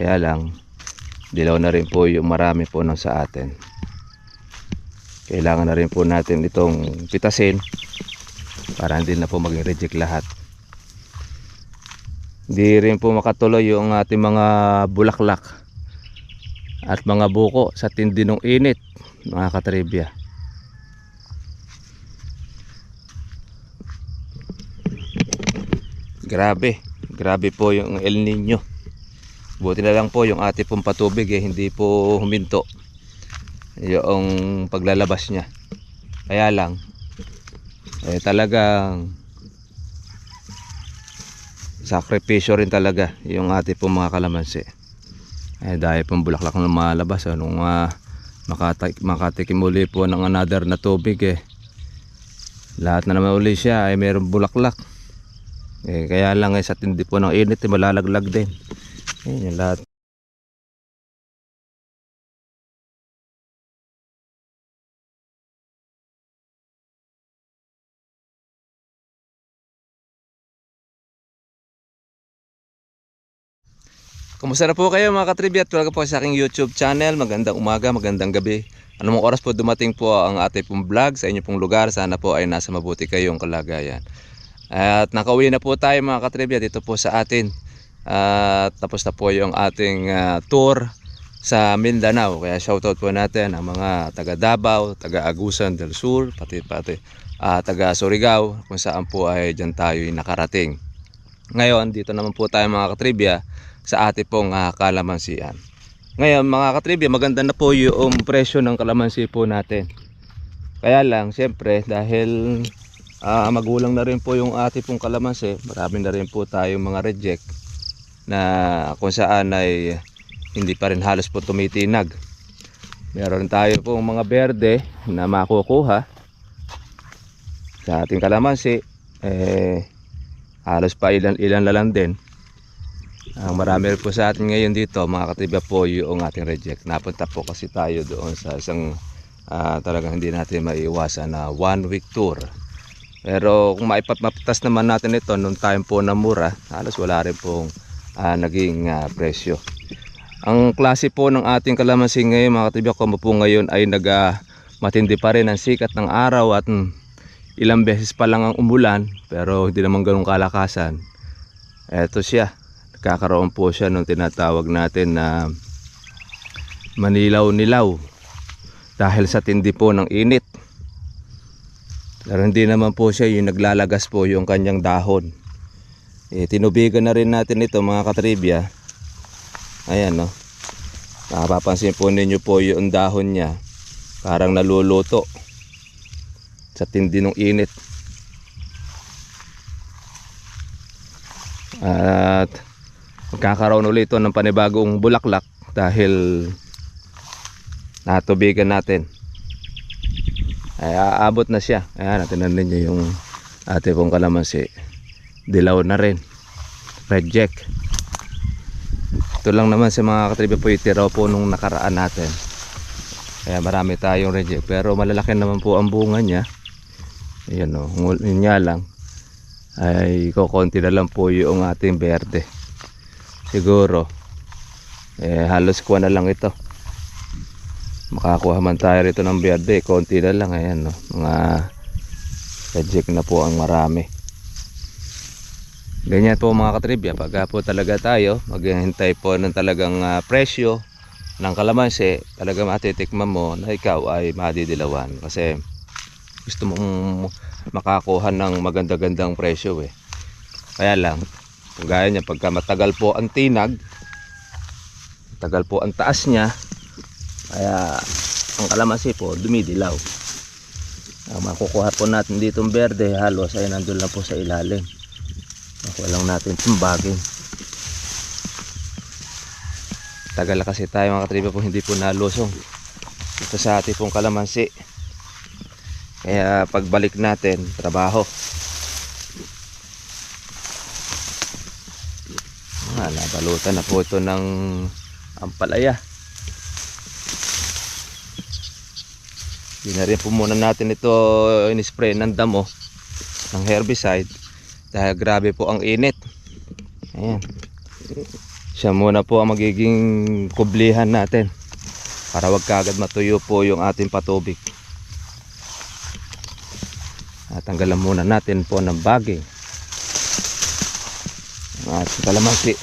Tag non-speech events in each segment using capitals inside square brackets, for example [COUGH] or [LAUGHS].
Kaya lang, dilaw na rin po yung marami po nung sa atin. Kailangan na rin po natin itong pitasin para hindi na po maging reject lahat. Hindi rin po makatuloy yung ating mga bulaklak at mga buko sa tindi ng init mga katribya. Grabe, grabe po yung El Nino. Buti na lang po yung ate pong patubig eh, hindi po huminto yung paglalabas niya. Kaya lang, eh talagang sakripisyo rin talaga yung ate pong mga kalamansi. Eh dahil pong bulaklak na malabas, anong uh, makatik makatikim uli po ng another na tubig eh. Lahat na naman uli siya ay mayroong bulaklak. Eh, kaya lang eh, sa tindi po ng init, eh, malalaglag din. Ayan yung lahat. Kumusta na po kayo mga katribya at welcome po sa aking YouTube channel. Magandang umaga, magandang gabi. Anong oras po dumating po ang ating pong vlog sa inyo pong lugar. Sana po ay nasa mabuti kayong kalagayan. At nakauwi na po tayo mga katribya dito po sa atin. At tapos na po yung ating ah, tour sa Mindanao. Kaya shoutout po natin ang mga taga Davao, taga Agusan del Sur, pati pati ah, taga Surigao kung saan po ay dyan tayo nakarating. Ngayon, dito naman po tayo mga katribya sa ating pong ah, kalamansian. Ngayon mga katribya, maganda na po yung presyo ng kalamansi po natin. Kaya lang, siyempre, dahil ah, magulang na rin po yung ating pong kalamansi, marami na rin po tayong mga reject na kung saan ay hindi pa rin halos po tumitinag. Meron tayo pong mga berde na makukuha sa ating kalamansi. Eh, halos pa ilan, ilan na lang din. Ang marami po sa atin ngayon dito, mga katibya po yung ating reject. Napunta po kasi tayo doon sa isang ah, talagang hindi natin maiiwasan na one week tour. Pero kung maipatmapitas naman natin ito nung time po na mura, halos wala rin pong ah, naging ah, presyo. Ang klase po ng ating kalamansi ngayon mga katibya ko po ngayon ay nag ah, matindi pa rin ang sikat ng araw at mm, ilang beses pa lang ang umulan pero hindi naman ganun kalakasan. Eto siya, nagkakaroon po siya nung tinatawag natin na manilaw-nilaw dahil sa tindi po ng init. Pero hindi naman po siya yung naglalagas po yung kanyang dahon. Eh, tinubigan na rin natin ito mga katribya. Ayan no. Napapansin po ninyo po yung dahon niya. Parang naluluto. Sa tindi ng init. At magkakaroon ulit ito ng panibagong bulaklak dahil natubigan natin. Ay aabot na siya. Ayan, natin ninyo yung ate pong kalamansi. Dilaw na rin. Reject. Ito lang naman sa mga katribe po itiraw po nung nakaraan natin. Kaya marami tayong reject. Pero malalaki naman po ang bunga niya. Ayan o. Yun nga lang. Ay kukonti na lang po yung ating berde. Siguro. Eh halos kuha na lang ito. Makakuha man tayo rito ng berde. Konti na lang. Ayan no. Mga reject na po ang marami. Ganyan po mga katribya, pagka po talaga tayo, maghihintay po ng talagang ah, presyo ng kalamansi, talaga matitikman mo na ikaw ay madidilawan. Kasi gusto mong makakuha ng maganda-gandang presyo eh. Kaya lang, kung gaya niya, pagka matagal po ang tinag, matagal po ang taas niya, kaya ang kalamansi po dumidilaw. Ang makukuha po natin dito ng berde, halos ay nandun lang po sa ilalim. Nakuha lang natin tumbagin. Tagal kasi tayo mga katriba po hindi po nalusong. Ito sa ating pong kalamansi. Kaya pagbalik natin, trabaho. Ah, nabalutan na po ito ng ampalaya. Hindi na rin po muna natin ito in-spray ng damo ng herbicide dahil grabe po ang init. Ayan. Siya muna po ang magiging kublihan natin para wag kagad matuyo po yung ating patubig. At tanggalan muna natin po ng. Ang ating kalamansi.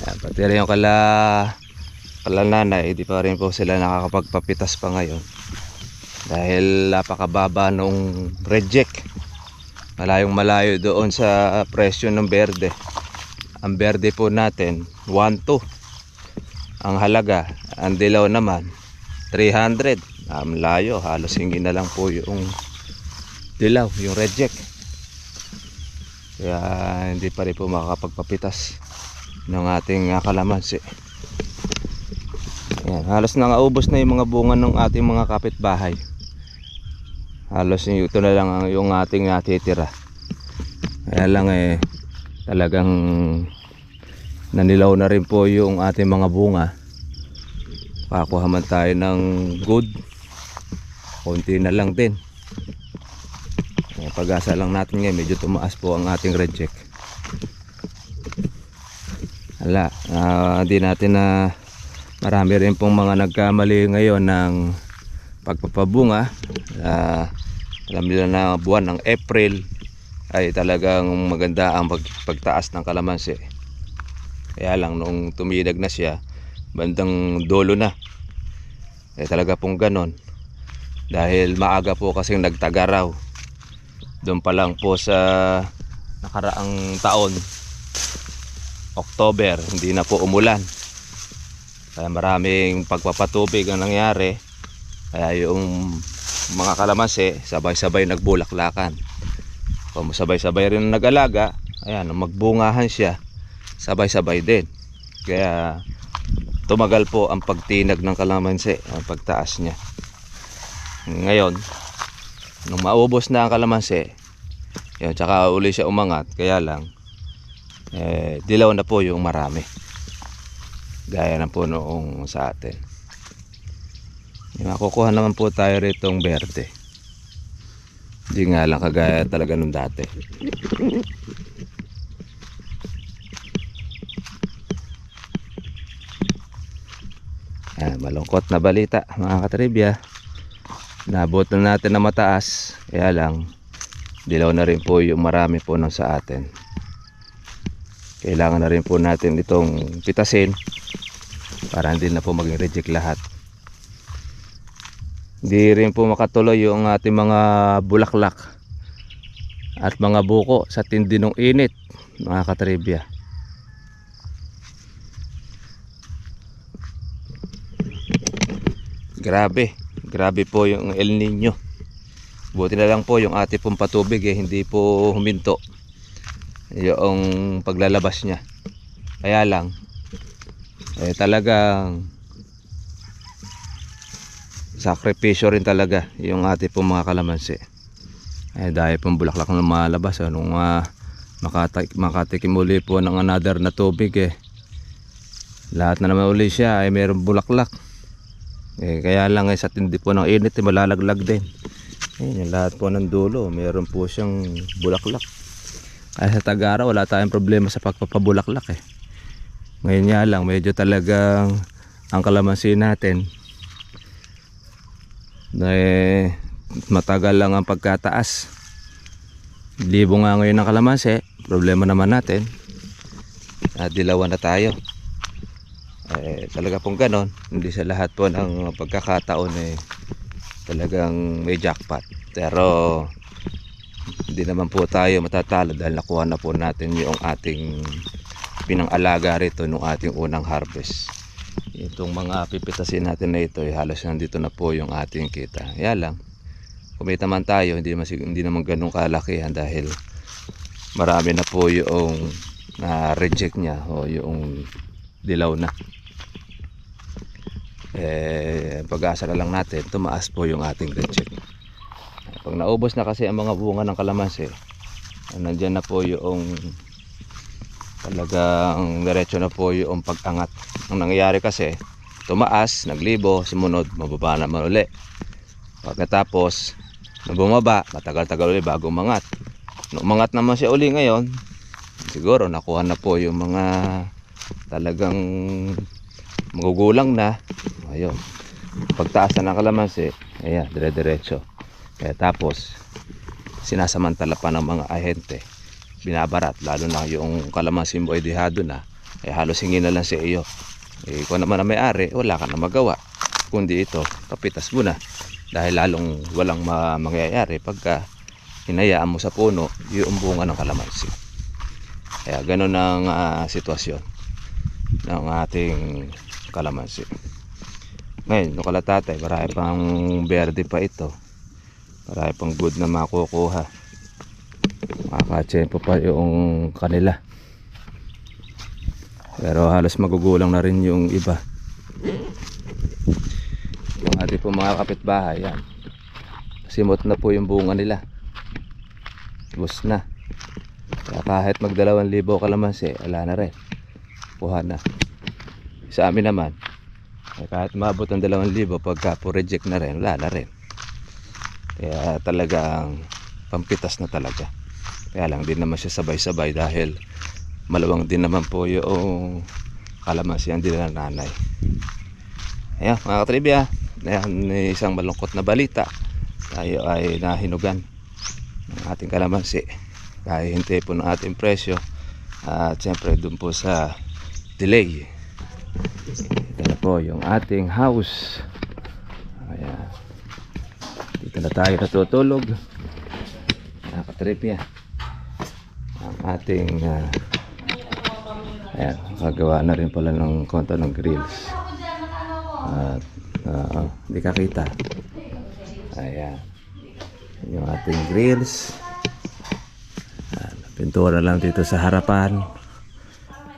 Ayan, pati rin yung kala kala nanay, hindi pa rin po sila nakakapagpapitas pa ngayon. Dahil napakababa nung reject. Malayong malayo doon sa presyo ng berde. Ang berde po natin, 1.2. Ang halaga, ang dilaw naman, 300. Ang layo, halos hingi na lang po yung dilaw, yung reject. Kaya hindi pa rin po makakapagpapitas ng ating kalamansi. Ayan, halos nangaubos na yung mga bunga ng ating mga kapitbahay. Halos ito na lang ang yung ating natitira. Kaya lang eh talagang nanilaw na rin po yung ating mga bunga. Pakuha man tayo ng good. Konti na lang din. Pag-asa lang natin ngayon, medyo tumaas po ang ating reject. Hala, ah, di natin na marami rin pong mga nagkamali ngayon ng pagpapabunga. Ah, alam nila na buwan ng April ay talagang maganda ang pag, pagtaas ng kalamansi. Kaya lang nung tumidag na siya, bandang dolo na. Eh talaga pong ganon. Dahil maaga po kasing nagtagaraw. Doon pa lang po sa nakaraang taon, October, hindi na po umulan. Kaya maraming pagpapatubig ang nangyari. Kaya yung mga kalamansi, sabay-sabay nagbulaklakan. Kung sabay-sabay rin nag-alaga, ayan, magbungahan siya, sabay-sabay din. Kaya tumagal po ang pagtinag ng kalamansi, ang pagtaas niya. Ngayon, nung maubos na ang kalamansi, yun, tsaka uli siya umangat, kaya lang, eh, dilaw na po yung marami. Gaya na po noong sa atin. Makukuha naman po tayo rito ng berde. Hindi nga lang kagaya talaga nung dati. Ah, malungkot na balita mga katribya. Nabot na natin na mataas. Kaya lang, dilaw na rin po yung marami po nung sa atin. Kailangan na rin po natin itong pitasin para hindi na po maging reject lahat. Hindi rin po makatuloy yung ating mga bulaklak at mga buko sa tindi ng init mga katribya. Grabe, grabe po yung El Nino. Buti na lang po yung ating pong patubig eh, hindi po huminto yung paglalabas niya. Kaya lang, eh talagang sakripisyo rin talaga yung ating pong mga kalamansi. Eh dahil pong bulaklak na malabas, anong uh, makatik makatikim uli po ng another na tubig eh. Lahat na naman uli siya ay mayroong bulaklak. Eh, kaya lang eh, sa tindi po ng init eh, malalaglag din. Ayan, yung lahat po ng dulo, mayroon po siyang bulaklak. Kaya sa Tagara, wala tayong problema sa pagpapabulaklak eh. Ngayon nga lang, medyo talagang ang kalamansi natin na eh, matagal lang ang pagkataas. Libo nga ngayon ng kalamansi, problema naman natin. At dilawan na tayo. Eh, talaga pong ganon. Hindi sa lahat po ng pagkakataon eh, talagang may jackpot. Pero hindi naman po tayo matatalo dahil nakuha na po natin yung ating pinangalaga rito nung ating unang harvest. Itong mga pipitasin natin na ito, eh, halos nandito na po yung ating kita. Kaya lang, kumita man tayo, hindi sig- hindi naman ganun kalakihan dahil marami na po yung na reject niya o yung dilaw na. Eh, pag-asa na lang natin, tumaas po yung ating reject. Pag naubos na kasi ang mga bunga ng kalamansi, nandyan na po yung talagang diretso na po yung pag-angat. Ang nangyayari kasi, tumaas, naglibo, sumunod, mababa naman uli. Pagkatapos, Nung bumaba, matagal-tagal ulit bago umangat. Nung umangat naman siya uli ngayon, siguro nakuha na po yung mga talagang magugulang na. Ayun. Pagtaas na ng kalamansi, ayan, dire-diretso. Kaya tapos, sinasamantala pa ng mga ahente. Binabarat, lalo na yung kalamansi mo ay dihado na, ay halos hingin na lang sa iyo. Eh, kung naman na may-ari, wala ka na magawa. Kundi ito, kapitas mo na. Dahil lalong walang ma- mangyayari pagka hinayaan mo sa puno yung bunga ng kalamansi. Kaya ganun ang ah, sitwasyon ng ating kalamansi. Ngayon, nung kalatatay, marami pang berde pa ito. Marami pang good na makukuha. Makakatsempo pa yung kanila. Pero halos magugulang na rin yung iba. Yung ating po mga kapitbahay, yan. Simot na po yung bunga nila. Bus na. Kaya kahit magdalawang libo kalamansi, wala na rin. Kuha na. Sa amin naman, eh, kahit maabot ang dalawang libo, pagka po reject na rin, wala na rin. Kaya talagang pampitas na talaga. Kaya lang din naman siya sabay-sabay dahil malawang din naman po yung kalamansi ang din ng nanay. Ayan mga katribya, ayan isang malungkot na balita. Tayo ay nahinugan ng ating kalamansi. Kaya hintay po ng ating presyo at siyempre dun po sa delay. Ito na po yung ating house. Ayan. Dito na tayo natutulog. Nakatrip yan. Ating ah, ayan, kagawa na rin pala ng konto ng grills. At ah, hindi ka kita. Ayan. Yung ating grills. Ayan, pintura lang dito sa harapan.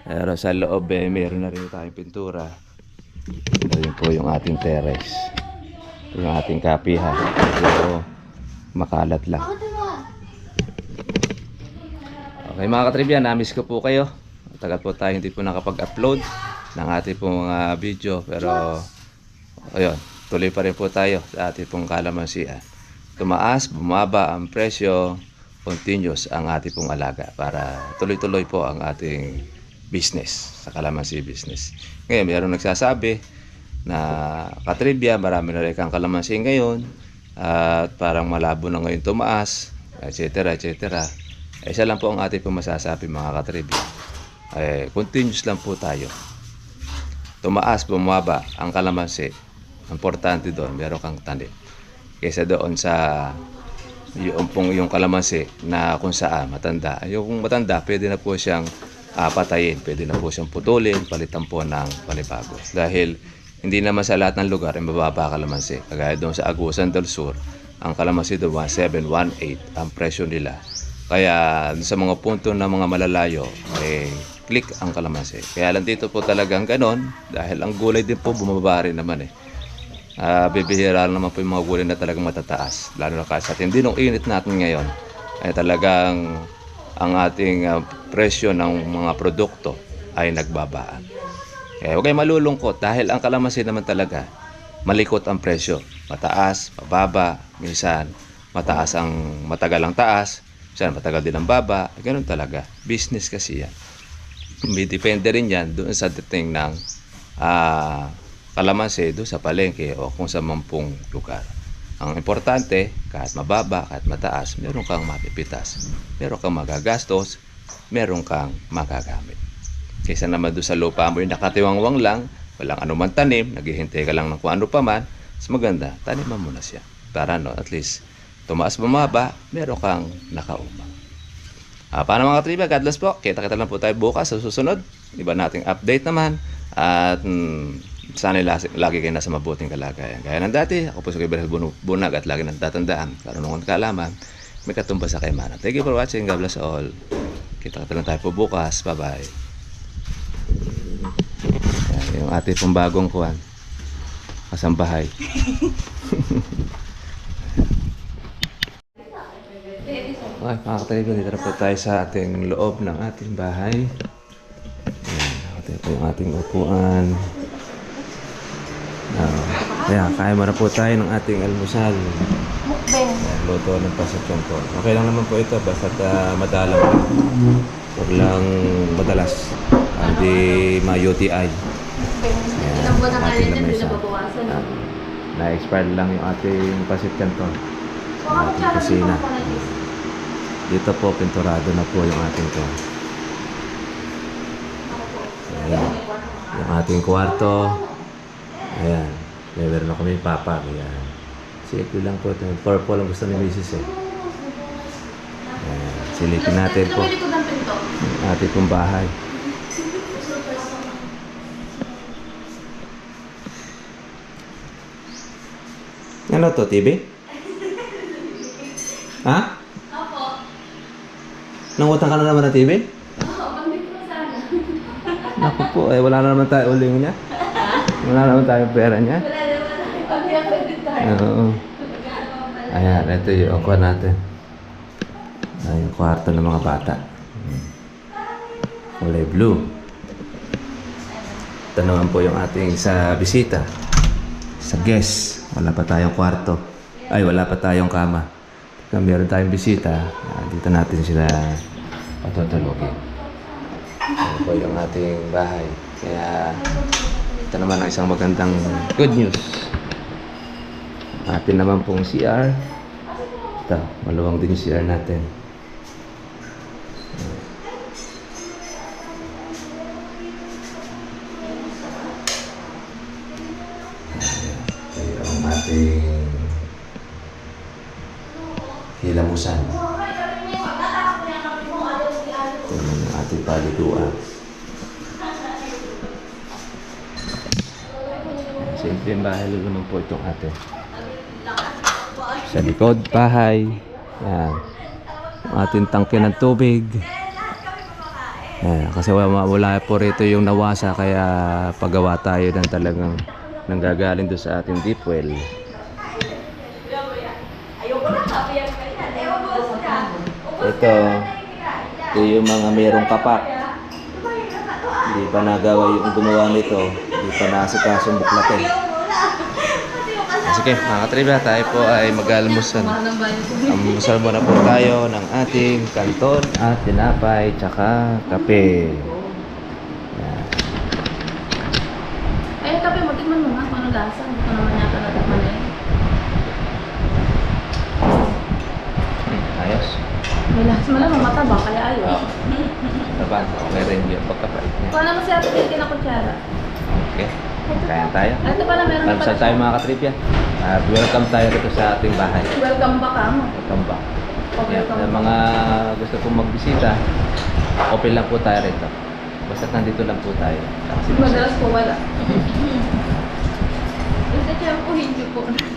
Pero sa loob eh, meron na rin tayong pintura. Ito rin po yung ating terrace. Yung ating kapihan. So, makalat lang. Okay mga katribya, namiss ko po kayo. Tagal po tayo hindi po nakapag-upload ng ating pong mga video. Pero, ayun, tuloy pa rin po tayo sa ating pong kalamansian. Tumaas, bumaba ang presyo, continuous ang ating pong alaga para tuloy-tuloy po ang ating business, sa kalamansi business. Ngayon, mayroong nagsasabi na katribya, marami na rin kang kalamansi ngayon at parang malabo na ngayon tumaas, etc. etc. Eh, isa lang po ang ating pong masasabi mga katribya. Eh, continuous lang po tayo. Tumaas, bumaba ang kalamansi. Importante doon, meron kang tanim. Kaysa doon sa yung pong yung kalamansi na kung saan matanda. Yung matanda, pwede na po siyang ah, patayin. Pwede na po siyang putulin, palitan po ng panibago. Dahil hindi naman sa lahat ng lugar ay mababa kalamansi. Kagaya doon sa Agusan del Sur, ang kalamansi doon 1718 ang presyo nila. Kaya sa mga punto na mga malalayo, eh, click ang kalamansi. Kaya lang dito po talagang ganon dahil ang gulay din po bumaba rin naman eh. Ah, bibihira naman po yung mga gulay na talagang matataas. Lalo na kasi sa hindi nung init natin ngayon ay talagang ang ating ah, presyo ng mga produkto ay nagbabaan. Kaya huwag kayong malulungkot dahil ang kalamansi naman talaga malikot ang presyo. Mataas, mababa, minsan mataas ang matagal ang taas, minsan matagal din ang baba. Ganun talaga. Business kasi yan. May depende rin yan doon sa dating ng ah, kalamansi doon sa palengke o kung sa mampung lugar. Ang importante, kahit mababa, kahit mataas, meron kang mapipitas. Meron kang magagastos, meron kang magagamit. Kaysa naman doon sa lupa mo yung nakatiwangwang lang, walang anuman tanim, naghihintay ka lang ng kung ano pa man, mas maganda, taniman mo na siya. Para no, at least, tumaas bumaba, meron kang nakauma. Ah, paano mga triba, God bless po. Kita-kita lang po tayo bukas sa susunod. Iba nating update naman. At mm, sana lagi, lagi kayo nasa mabuting kalagayan. Gaya ng dati, ako po si Gabriel Bun- Bunag at lagi natatandaan. Karunungan kaalaman, may katumba sa kaymanan. Thank you for watching. God bless all. Kita-kita lang tayo po bukas. Bye-bye. Yung ating pong bagong kuwan. Kasambahay. [LAUGHS] Okay, mga kataligo, dito na po tayo sa ating loob ng ating bahay. Ayan, ito po yung ating upuan. Uh, kaya, kaya mo na po tayo ng ating almusal. Mukbang. magluto ng pasit canton. Okay lang naman po ito, basta uh, madalang lang. Huwag lang madalas. Hindi ma-UTI. Ilang buwan na kayo dyan, hindi nababawasan. Ah, Na-expired lang yung ating pasit canton. Baka ating kusina. mo pa na this. Dito po, pinturado na po yung ating to. Ayan. Yung ating kwarto. Ayan. May meron na kami papa. Ayan. Simple lang po ito. Purple ang gusto ni Mrs. eh. Ayan. Silipin natin po Tumili ko ng pinto. ang ating pong bahay. Ano to, TV? Ha? Nangutang ka na naman ng TV? Oo, pambit mo sana. Naku po, eh, wala na naman tayo uling niya. Wala na naman tayong pera niya. Wala naman tayo. Credit. Oo. Ayan, ito yung kuha natin. Ayan, yung kwarto ng mga bata. Kulay blue. Ito naman po yung ating sa bisita. Sa guest. Wala pa tayong kwarto. Ay, wala pa tayong kama. Kung meron tayong bisita, ah, dito natin sila patutulogin. Ito po yung ating bahay. Kaya ito naman ang isang magandang good news. Atin naman pong CR. Ito, maluwang din yung CR natin. Naman yung ating paliguan. Simple yung bahay naman po itong atin. Sa likod, bahay. Yan. Ang ating tangke ng tubig. Yan. Kasi wala, wala po rito yung nawasa kaya paggawa tayo ng talagang nanggagaling doon sa ating deep well. Ito, ito yung mga merong kapak. Hindi pa nagawa yung gumawa nito. Hindi pa nasikasong buklatin. Sige, mga katriba, tayo po ay mag-almusan. Almusal muna po tayo ng ating kanton at tinapay tsaka kape. Ay, kape, matikman mo nga kung ano lasa. Hindi ko naman yata natikman eh. Ayos. May lasa mo lang, mataba, kaya ayaw. Oo. Taban, okay rin yung pagkapait niya. Kung naman si ate Titi na kutsara. Okay, kaya tayo. Ay, ito pala, meron Almusal pala tayo siya. mga katribya. At welcome tayo dito sa ating bahay. Welcome back ah, mo. Welcome back. Oh, welcome sa mga gusto pong magbisita, open lang po tayo rito. Basta nandito lang po tayo. Kasi Madalas po wala. [LAUGHS] Sa tiyan po, hindi po. [LAUGHS]